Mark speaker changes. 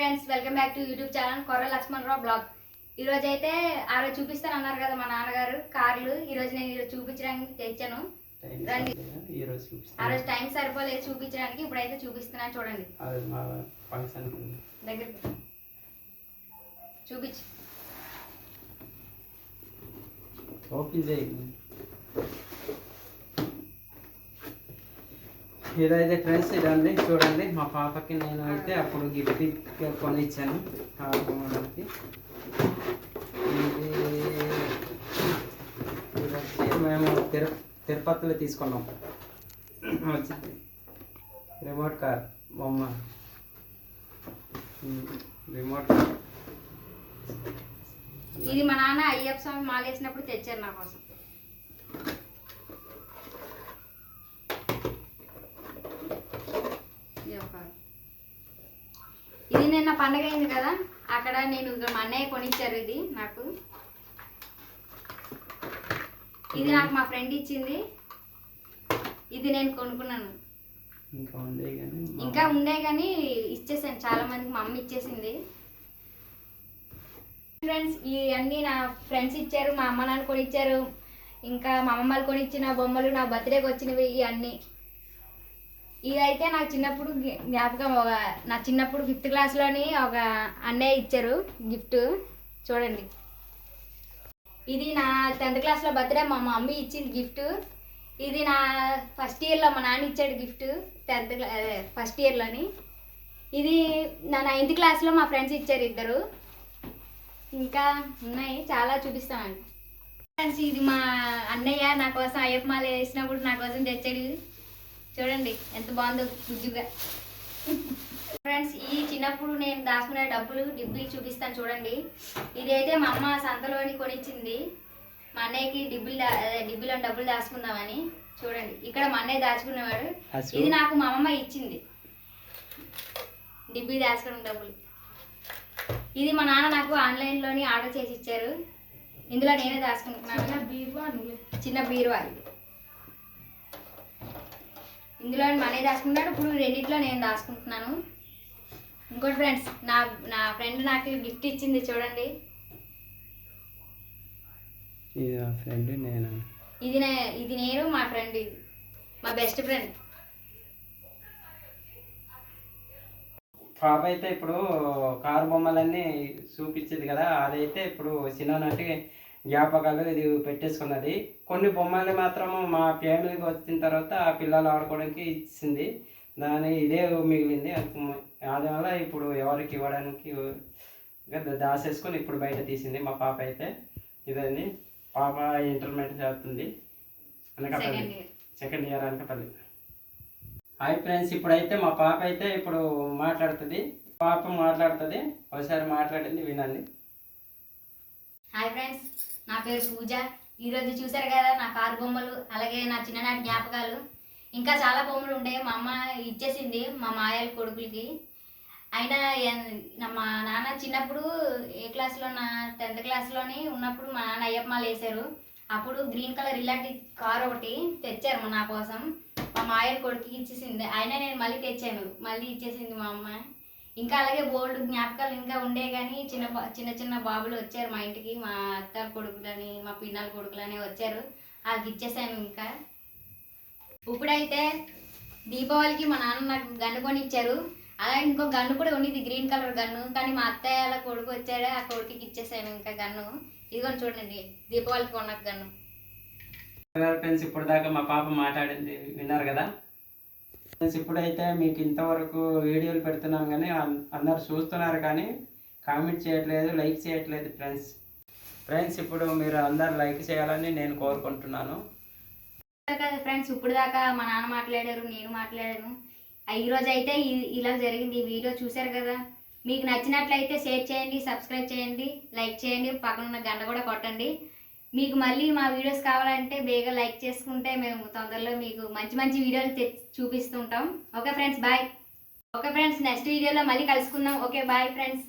Speaker 1: Friends welcome back to YouTube channel Korra Lakshmanarao blog. ఈ రోజు అయితే ఆ రోజు చూపిస్తాను అన్నారు కదా మా నాన్నగారు కార్లు. ఈ రోజు నేను ఈరోజు చూపించడానికి తెచ్చాను. రండి. ఆ రోజు టైం సరిపోలేదు చూపించడానికి ఇప్పుడైతే చూపిస్తున్నాను చూడండి. చూపించు.
Speaker 2: ఓపెన్ చేయి. ఇదైతే ఫ్రెండ్స్ ఇదండి చూడండి మా పాపకి నేను అయితే అప్పుడు గిఫ్ట్ కొని ఇచ్చాను ఆడుకోవడానికి ఇది ఇది వచ్చి మేము తిరు తిరుపతిలో తీసుకున్నాం వచ్చింది రిమోట్ కార్ బొమ్మ ఉమ్, రిమోట్ కార్
Speaker 1: ఇది మా నాన్న అయ్యప్ప స్వామి మాల వేసినప్పుడు తెచ్చారు నా కోసం ఇది ఒక ఇది నిన్న పండగ అయింది కదా అక్కడ నేను మా అన్నయ్య కొనిచ్చారు ఇది నాకు. ఇది నాకు మా ఫ్రెండ్ ఇచ్చింది. ఇది నేను కొనుక్కున్నాను.
Speaker 2: ఇంకా
Speaker 1: ఉండే కానీ ఇచ్చేసాను చాలా మందికి మా అమ్మ ఇచ్చేసింది. ఫ్రెండ్స్ ఇవన్నీ నా ఫ్రెండ్స్ ఇచ్చారు మా అమ్మ నాన్న కొని ఇచ్చారు ఇంకా మా అమ్మమ్మ వాళ్ళు కొని ఇచ్చిన బొమ్మలు నా బర్త్డేకి వచ్చినవి ఇవన్నీ. ఇదైతే నాకు చిన్నప్పుడు జ్ఞాపకం ఒక నా చిన్నప్పుడు ఫిఫ్త్ క్లాస్లోని ఒక అన్నయ్య ఇచ్చారు గిఫ్ట్ చూడండి. ఇది నా టెన్త్ క్లాస్లో బర్త్డే మా మమ్మీ ఇచ్చింది గిఫ్ట్ ఇది నా ఫస్ట్ ఇయర్లో మా నాన్న ఇచ్చాడు గిఫ్ట్ టెన్త్ క్లా ఫస్ట్ ఇయర్లోని ఇది నా నైన్త్ క్లాస్లో మా ఫ్రెండ్స్ ఇచ్చారు ఇద్దరు. ఇంకా ఉన్నాయి చాలా చూపిస్తామండి. ఫ్రెండ్స్ ఇది మా అన్నయ్య నా కోసం అయ్యప్ప మాల వేసినప్పుడు నా కోసం తెచ్చాడు. చూడండి ఎంత బాగుందో గుజ్జుగా ఫ్రెండ్స్ ఈ చిన్నప్పుడు నేను దాచుకునే డబ్బులు డిబ్బులు చూపిస్తాను చూడండి. ఇది అయితే మా అమ్మ సంతలోని కొనిచ్చింది. మా అన్నయ్యకి డిబ్బులు దా- అదే డిబ్బులో డబ్బులు దాచుకుందామని చూడండి. ఇక్కడ మా అన్నయ్య దాచుకునేవాడు ఇది నాకు మా అమ్మమ్మ ఇచ్చింది. డిబ్బీ దాచుకునే డబ్బులు. ఇది మా నాన్న నాకు ఆన్లైన్లోని ఆర్డర్ చేసి ఇచ్చారు. ఇందులో నేనే దాచుకుంటున్నాను. బీరువా చిన్న బీరువా ఇది. ఇందులో మనీ దాచుకుంటాడు ఇప్పుడు రెండిట్లో నేను దాచుకుంటున్నాను ఇంకోటి ఫ్రెండ్స్ నా నా ఫ్రెండ్ నాకు గిఫ్ట్ ఇచ్చింది చూడండి.
Speaker 2: ఇది నా ఫ్రెండ్ నేను?
Speaker 1: ఇది నే ఇది నేను మా ఫ్రెండ్ ఇది. మా బెస్ట్ ఫ్రెండ్
Speaker 2: పాప అయితే ఇప్పుడు కారు బొమ్మలన్నీ చూపించేది కదా అదైతే ఇప్పుడు చిన్ననాటి జ్ఞాపకాలు ఇది పెట్టేసుకున్నది. కొన్ని బొమ్మలు మాత్రము మా ఫ్యామిలీకి వచ్చిన తర్వాత ఆ పిల్లలు ఆడుకోవడానికి ఇచ్చింది. దాని ఇదే మిగిలింది. అది వల్ల ఇప్పుడు ఎవరికి ఇవ్వడానికి దాసేసుకొని ఇప్పుడు బయట తీసింది మా పాప అయితే. ఇదండి. పాప ఇంటర్మీడియట్ చదువుతుంది. Anakapalli.
Speaker 1: Second year
Speaker 2: second year Anakapalli. Hi friends ఇప్పుడైతే మా పాప అయితే ఇప్పుడు మాట్లాడుతుంది. పాప మాట్లాడుతుంది. ఒకసారి మాట్లాడింది వినండి.
Speaker 1: హాయ్ ఫ్రెండ్స్ నా పేరు పూజ. ఈరోజు చూశారు కదా నా కారు బొమ్మలు అలాగే నా చిన్ననాటి జ్ఞాపకాలు. ఇంకా చాలా బొమ్మలు ఉండే మా అమ్మ ఇచ్చేసింది మా మాయల కొడుకులకి. అయినా మా నాన్న చిన్నప్పుడు ఏ క్లాస్లో నా టెన్త్ క్లాస్లోని ఉన్నప్పుడు మా నాన్న అయ్యప్పమాలు వేశారు. అప్పుడు గ్రీన్ కలర్ ఇలాంటి కారు ఒకటి తెచ్చారు నా కోసం. మా మాయల కొడుకుకి ఇచ్చేసింది. అయినా నేను మళ్ళీ తెచ్చాను. మళ్ళీ ఇచ్చేసింది మా అమ్మ. ఇంకా అలాగే బోల్డ్ జ్ఞాపకాలు ఇంకా ఉండే కానీ చిన్న చిన్న చిన్న బాబులు వచ్చారు మా ఇంటికి మా అత్త కొడుకులని మా పిన్నల కొడుకులని వచ్చారు. వాళ్ళకి ఇచ్చేసాను ఇంకా. ఇప్పుడైతే దీపావళికి మా నాన్న నాకు గన్ను కొని ఇచ్చారు అలాగే ఇంకో గన్ను కూడా ఉండేది గ్రీన్ కలర్ గన్ను. కానీ మా అత్తయ్య వాళ్ళ కొడుకు వచ్చాడు ఆ కొడుకుకి ఇచ్చేసాను ఇంకా గన్ను. ఇదిగోని చూడండి దీపావళికి కొన్న గన్ను.
Speaker 2: ఫ్రెండ్స్ ఇప్పుడు దాకా మా పాప మాట్లాడింది విన్నారు కదా? ఇప్పుడైతే మీకు ఇంతవరకు వీడియోలు పెడుతున్నాం కానీ అందరు చూస్తున్నారు కానీ కామెంట్ చేయట్లేదు లైక్ చేయట్లేదు ఫ్రెండ్స్ ఫ్రెండ్స్ ఇప్పుడు మీరు అందరు లైక్ చేయాలని నేను కోరుకుంటున్నాను.
Speaker 1: కదా ఫ్రెండ్స్ ఇప్పుడు దాకా మా నాన్న మాట్లాడారు నేను మాట్లాడాను. ఆ, అయితే ఇలా జరిగింది. ఈ వీడియో చూశారు కదా? మీకు నచ్చినట్లయితే షేర్ చేయండి సబ్స్క్రైబ్ చేయండి లైక్ చేయండి. పక్కన ఉన్న గంట కూడా కొట్టండి. మీకు మళ్ళీ మా వీడియోస్ కావాలంటే బేగా లైక్ చేసుకుంటే మేము తొందరలో మీకు మంచి మంచి వీడియోలు తె చూపిస్తుంటాం. Okay friends bye. Okay friends next వీడియోలో మళ్ళీ కలుసుకుందాం. Okay bye friends.